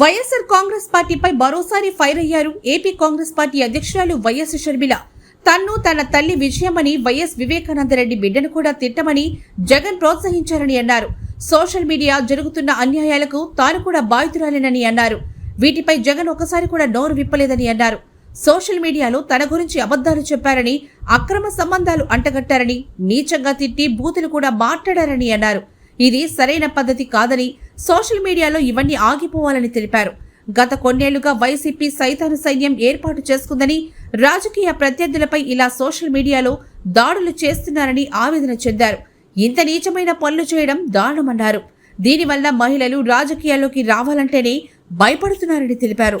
వైఎస్ఆర్ కాంగ్రెస్ పార్టీపై మరోసారి ఫైర్ అయ్యారు. ఏపీ కాంగ్రెస్ పార్టీ అధ్యక్షురాలు వైఎస్ షర్మిల. తన్ను తన తల్లి విజయమని వైఎస్ వివేకానందరెడ్డి బిడ్డను కూడా తిట్టమని జగన్ ప్రోత్సహించారని అన్నారు. సోషల్ మీడియా జరుగుతున్న అన్యాయాలకు తాను కూడా బాధితురాలేనని అన్నారు. వీటిపై జగన్ ఒకసారి కూడా నోరు విప్పలేదని అన్నారు. సోషల్ మీడియాలో తన గురించి అబద్ధాలు చెప్పారని అక్రమ సంబంధాలు అంటగట్టారని నీచంగా తిట్టి బూతులు కూడా మాట్లాడారని అన్నారు. ఇది సరైన పద్ధతి కాదని సోషల్ మీడియాలో ఇవన్నీ ఆగిపోవాలని తెలిపారు. గత కొన్నేళ్ళుగా వైసీపీ సైతాను సైన్యం ఏర్పాటు చేసుకుందని రాజకీయ ప్రత్యర్థులపై ఇలా సోషల్ మీడియాలో దాడులు చేస్తున్నారని ఆవేదన చెందారు. ఇంత నీచమైన పనులు చేయడం దారుణమన్నారు. దీనివల్ల మహిళలు రాజకీయాల్లోకి రావాలంటేనే భయపడుతున్నారని తెలిపారు.